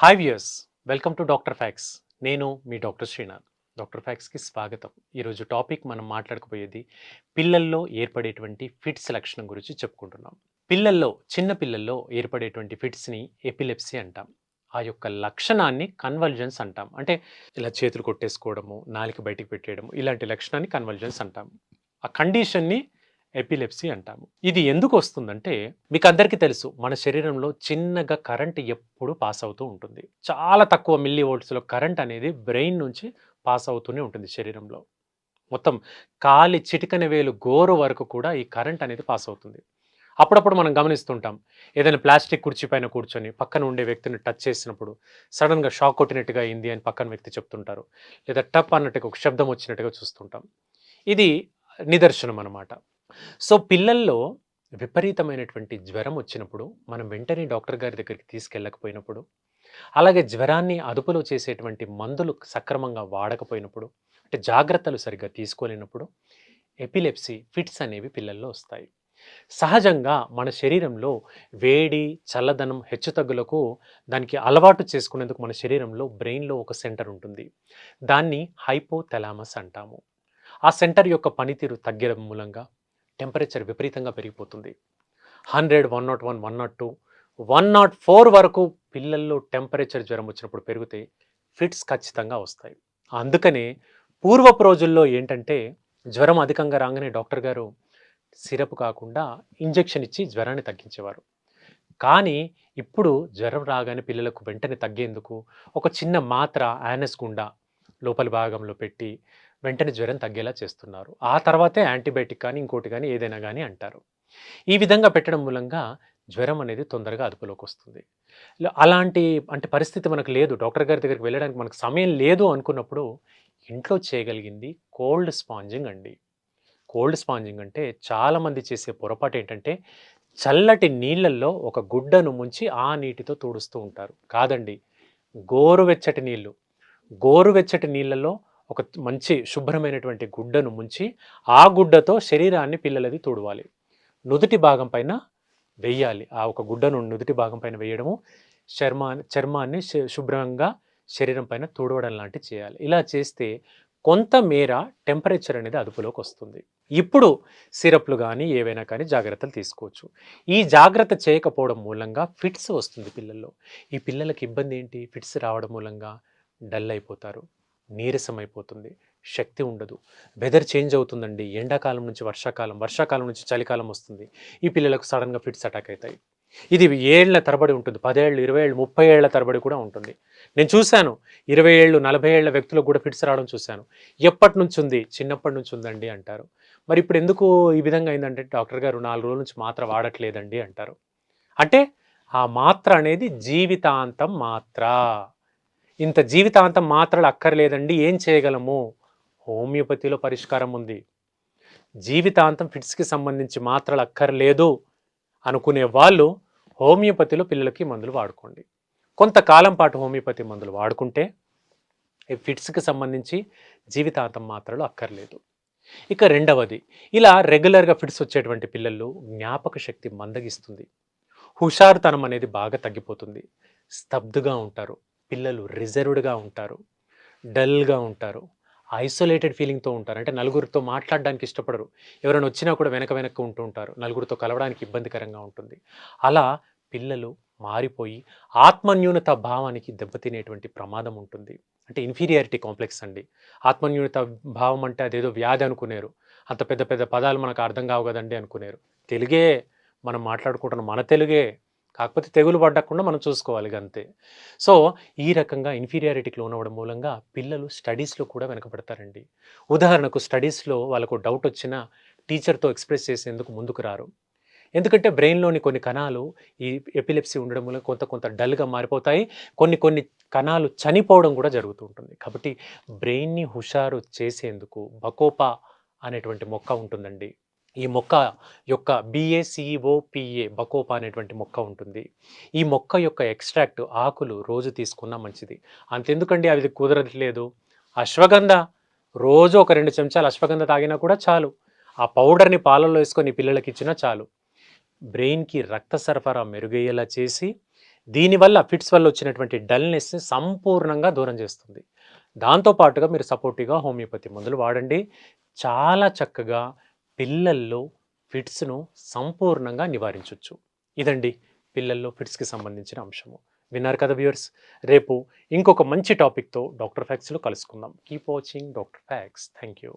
Hi viewers welcome to doctor facts నేను మీ doctor Srinath doctor ఫ్యాక్స్కి స్వాగతం. ఈరోజు టాపిక్ మనం మాట్లాడకపోయేది పిల్లల్లో ఏర్పడేటువంటి ఫిట్స్ లక్షణం గురించి చెప్పుకుంటున్నాం. పిల్లల్లో చిన్న పిల్లల్లో ఏర్పడేటువంటి ఫిట్స్ని ఎపిలెప్సీ అంటాం. ఆ యొక్క లక్షణాన్ని కన్వల్జన్స్ అంటాం. అంటే ఇలా చేతులు కొట్టేసుకోవడము నాలిక బయటికి పెట్టేయడము ఇలాంటి లక్షణాన్ని కన్వల్జన్స్ అంటాం. ఆ కండిషన్ని ఎపిలెప్సీ అంటాము. ఇది ఎందుకు వస్తుందంటే మీకు అందరికీ తెలుసు మన శరీరంలో చిన్నగా కరెంట్ ఎప్పుడు పాస్ అవుతూ ఉంటుంది. చాలా తక్కువ మిల్లీ వోల్ట్స్లో కరెంట్ అనేది బ్రెయిన్ నుంచి పాస్ అవుతూనే ఉంటుంది శరీరంలో. మొత్తం కాలి చిటికన వేలు గోరు వరకు కూడా ఈ కరెంట్ అనేది పాస్ అవుతుంది. అప్పుడప్పుడు మనం గమనిస్తుంటాం ఏదైనా ప్లాస్టిక్ కుర్చీ పైన కూర్చొని పక్కన ఉండే వ్యక్తిని టచ్ చేసినప్పుడు సడన్గా షాక్ కొట్టినట్టుగా అయింది అని పక్కన వ్యక్తి చెప్తుంటారు. లేదా టప్ అన్నట్టుగా ఒక శబ్దం వచ్చినట్టుగా చూస్తుంటాం. ఇది నిదర్శనం అన్నమాట. సో పిల్లల్లో విపరీతమైనటువంటి జ్వరం వచ్చినప్పుడు మనం వెంటనే డాక్టర్ గారి దగ్గరికి తీసుకెళ్ళకపోయినప్పుడు అలాగే జ్వరాన్ని అదుపులో చేసేటువంటి మందులు సక్రమంగా వాడకపోయినప్పుడు అంటే జాగ్రత్తలు సరిగ్గా తీసుకోలేనప్పుడు ఎపిలెప్సీ ఫిట్స్ అనేవి పిల్లల్లో వస్తాయి. సహజంగా మన శరీరంలో వేడి చల్లదనం హెచ్చుతగ్గులకు దానికి అలవాటు చేసుకునేందుకు మన శరీరంలో బ్రెయిన్లో ఒక సెంటర్ ఉంటుంది. దాన్ని హైపోథెలామస్ అంటాము. ఆ సెంటర్ యొక్క పనితీరు తగ్గడం మూలంగా టెంపరేచర్ విపరీతంగా పెరిగిపోతుంది. Hundred one nought one one nought two one nought four వరకు పిల్లల్లో టెంపరేచర్ జ్వరం వచ్చినప్పుడు పెరిగితే ఫిట్స్ ఖచ్చితంగా వస్తాయి. అందుకనే పూర్వపు రోజుల్లో ఏంటంటే జ్వరం అధికంగా రాగానే డాక్టర్ గారు సిరప్ కాకుండా ఇంజెక్షన్ ఇచ్చి జ్వరాన్ని తగ్గించేవారు. కానీ ఇప్పుడు జ్వరం రాగానే పిల్లలకు వెంటనే తగ్గేందుకు ఒక చిన్న మాత్ర యానస్ గుండా లోపలి భాగంలో పెట్టి వెంటనే జ్వరం తగ్గేలా చేస్తున్నారు. ఆ తర్వాతే యాంటీబయాటిక్ కానీ ఇంకోటి కానీ ఏదైనా కానీ అంటారు. ఈ విధంగా పెట్టడం మూలంగా జ్వరం అనేది తొందరగా అదుపులోకి వస్తుంది. అలాంటి అంటే పరిస్థితి మనకు లేదు. డాక్టర్ గారి దగ్గరికి వెళ్ళడానికి మనకు సమయం లేదు అనుకున్నప్పుడు ఇంట్లో చేయగలిగింది కోల్డ్ స్పాంజింగ్ అండి. కోల్డ్ స్పాంజింగ్ అంటే చాలామంది చేసే పొరపాటు ఏంటంటే చల్లటి నీళ్ళల్లో ఒక గుడ్డను ముంచి ఆ నీటితో తుడుస్తూ ఉంటారు. కాదండి గోరువెచ్చటి నీళ్ళు. గోరువెచ్చటి నీళ్ళలో ఒక మంచి శుభ్రమైనటువంటి గుడ్డను ముంచి ఆ గుడ్డతో శరీరాన్ని పిల్లలది తుడవాలి. నుదుటి భాగం పైన వెయ్యాలి ఆ ఒక గుడ్డను నుదుటి భాగం పైన వేయడము చర్మా చర్మాన్ని శుభ్రంగా శరీరం పైన తుడవడం లాంటివి చేయాలి. ఇలా చేస్తే కొంత మేర టెంపరేచర్ అనేది అదుపులోకి వస్తుంది. ఇప్పుడు సిరప్లు కానీ ఏవైనా కానీ జాగ్రత్తలు తీసుకోవచ్చు. ఈ జాగ్రత్త చేయకపోవడం మూలంగా ఫిట్స్ వస్తుంది పిల్లల్లో. ఈ పిల్లలకి ఇబ్బంది ఏంటి? ఫిట్స్ రావడం మూలంగా డల్ అయిపోతారు. నీరసం అయిపోతుంది శక్తి ఉండదు. వెదర్ చేంజ్ అవుతుందండి. ఎండాకాలం నుంచి వర్షాకాలం వర్షాకాలం నుంచి చలికాలం వస్తుంది. ఈ పిల్లలకు సడన్గా ఫిట్స్ అటాక్ అవుతాయి. ఇది ఏళ్ళ తరబడి ఉంటుంది. పదేళ్ళు ఇరవై ఏళ్ళు ముప్పై ఏళ్ళ తరబడి కూడా ఉంటుంది. నేను చూశాను. ఇరవై ఏళ్ళు నలభై ఏళ్ళ వ్యక్తులకు కూడా ఫిట్స్ రావడం చూశాను. ఎప్పటి నుంచి ఉంది? చిన్నప్పటి నుంచి ఉందండి అంటారు. మరి ఇప్పుడు ఎందుకు ఈ విధంగా అయిందంటే డాక్టర్ గారు నాలుగు రోజుల నుంచి మాత్ర వాడట్లేదండి అంటారు. అంటే ఆ మాత్ర అనేది జీవితాంతం మాత్ర. ఇంత జీవితాంతం మాత్రలు అక్కర్లేదండి ఏం చేయగలము? హోమియోపతిలో పరిష్కారం ఉంది. జీవితాంతం ఫిట్స్కి సంబంధించి మాత్రలు అక్కర్లేదు అనుకునే వాళ్ళు హోమియోపతిలో పిల్లలకి మందులు వాడుకోండి. కొంతకాలం పాటు హోమియోపతి మందులు వాడుకుంటే ఈ ఫిట్స్కి సంబంధించి జీవితాంతం మాత్రలు అక్కర్లేదు. ఇక రెండవది ఇలా రెగ్యులర్గా ఫిట్స్ వచ్చేటువంటి పిల్లలు జ్ఞాపక శక్తి మందగిస్తుంది. హుషారుతనం అనేది బాగా తగ్గిపోతుంది. స్తబ్దుగా ఉంటారు. పిల్లలు రిజర్వ్డ్గా ఉంటారు డల్గా ఉంటారు ఐసోలేటెడ్ ఫీలింగ్తో ఉంటారు. అంటే నలుగురితో మాట్లాడడానికి ఇష్టపడరు. ఎవరైనా వచ్చినా కూడా వెనక వెనక్కి ఉంటూ ఉంటారు. నలుగురితో కలవడానికి ఇబ్బందికరంగా ఉంటుంది. అలా పిల్లలు మారిపోయి ఆత్మన్యూనత భావానికి దెబ్బతినేటువంటి ప్రమాదం ఉంటుంది. అంటే ఇన్ఫీరియారిటీ కాంప్లెక్స్ అండి. ఆత్మన్యూనత భావం అంటే అదేదో వ్యాధి అనుకునేరు. అంత పెద్ద పెద్ద పదాలు మనకు అర్థం కావు కదండి అనుకునేరు. తెలుగే మనం మాట్లాడుకుంటున్న మన తెలుగే కాకపోతే తెగులు పడకుండా మనం చూసుకోవాలి అంతే సో ఈ రకంగా ఇన్ఫీరియారిటీకి లోనవడం మూలంగా పిల్లలు స్టడీస్లో కూడా వెనకబడతారండి. ఉదాహరణకు స్టడీస్లో వాళ్ళకు డౌట్ వచ్చినా టీచర్తో ఎక్స్ప్రెస్ చేసేందుకు ముందుకు రారు. ఎందుకంటే బ్రెయిన్లోని కొన్ని కణాలు ఈ ఎపిలెప్సీ ఉండడం వల్ల కొంత కొంత డల్గా మారిపోతాయి. కొన్ని కొన్ని కణాలు చనిపోవడం కూడా జరుగుతూ ఉంటుంది. కాబట్టి బ్రెయిన్ని హుషారు చేసేందుకు బకోపా అనేటువంటి మొక్క ఉంటుందండి. ఈ మొక్క యొక్క బిఏసిఓపిఏ బకోపా అనేటువంటి మొక్క ఉంటుంది. ఈ మొక్క యొక్క ఎక్స్ట్రాక్ట్ ఆకులు రోజు తీసుకున్నా మంచిది. అంతెందుకండి అది కుదరట్లేదు. అశ్వగంధ రోజు ఒక రెండు చెంచాలు అశ్వగంధ తాగినా కూడా చాలు. ఆ పౌడర్ని పాలల్లో వేసుకొని పిల్లలకి ఇచ్చినా చాలు. బ్రెయిన్కి రక్త సరఫరా మెరుగయ్యేలా చేసి దీనివల్ల ఫిట్స్ వల్ల వచ్చినటువంటి డల్నెస్ని సంపూర్ణంగా దూరం చేస్తుంది. దాంతో పాటుగా మీరు సపోర్టివ్గా హోమియోపతి మందులు వాడండి. చాలా చక్కగా పిల్లల్లో ఫిట్స్ను సంపూర్ణంగా నివారించవచ్చు ఇదండి పిల్లల్లో ఫిట్స్కి సంబంధించిన అంశము. విన్నారు కదా వ్యూవర్స్? రేపు ఇంకొక మంచి టాపిక్తో డాక్టర్ ఫ్యాక్స్లో కలుసుకుందాం. Keep watching doctor facts. Thank you